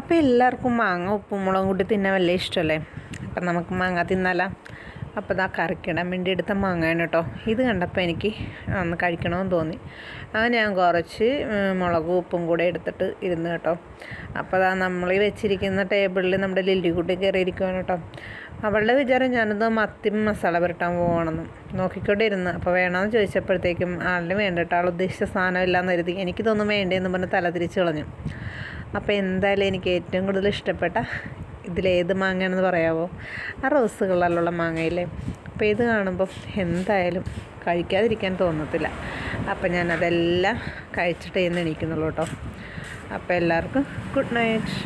അപ്പോൾ എല്ലാവർക്കും മാങ്ങ ഉപ്പും മുളകും കൂട്ടി തിന്നാൻ വലിയ ഇഷ്ടമല്ലേ അപ്പം നമുക്ക് മാങ്ങ തിന്നാലാ. അപ്പോൾ ഇതാ കറിക്കിടാൻ വേണ്ടി എടുത്ത മാങ്ങയാണ് കേട്ടോ ഇത് കണ്ടപ്പോൾ എനിക്ക് ഒന്ന് കഴിക്കണമെന്ന് തോന്നി. അങ്ങനെ ഞാൻ കുറച്ച് മുളകും ഉപ്പും കൂടെ എടുത്തിട്ട് ഇരുന്ന് കേട്ടോ. അപ്പോൾ അതാ നമ്മൾ ഈ വെച്ചിരിക്കുന്ന ടേബിളിൽ നമ്മുടെ ലില്ലിക്കുട്ടി കയറിയിരിക്കുവാണ് കേട്ടോ അവളുടെ വിചാരം ഞാനത് മത്തി മസാല പുരട്ടാൻ പോകണമെന്നും നോക്കിക്കൊണ്ടേ ഇരുന്ന്. അപ്പോൾ വേണമെന്ന് ചോദിച്ചപ്പോഴത്തേക്കും ആളിന് വേണ്ടിട്ട് ആൾ ഉദ്ദേശിച്ച സാധനം ഇല്ലാന്ന് കരുതി. എനിക്കിതൊന്നും വേണ്ടേന്ന് പറഞ്ഞ് തല തിരിച്ച് കളഞ്ഞു. അപ്പോൾ എന്തായാലും എനിക്ക് ഏറ്റവും കൂടുതൽ ഇഷ്ടപ്പെട്ട ഇതിലേത് മാങ്ങയാണെന്ന് പറയാമോ ആ റോസ് കളറിലുള്ള മാങ്ങയില്ലേ? അപ്പോൾ ഇത് കാണുമ്പോൾ എന്തായാലും കഴിക്കാതിരിക്കാൻ തോന്നത്തില്ല. അപ്പം ഞാനതെല്ലാം കഴിച്ചിട്ടേ എന്ന് എണീക്കുന്നുള്ളൂ കേട്ടോ. അപ്പോൾ എല്ലാവർക്കും ഗുഡ് നൈറ്റ്.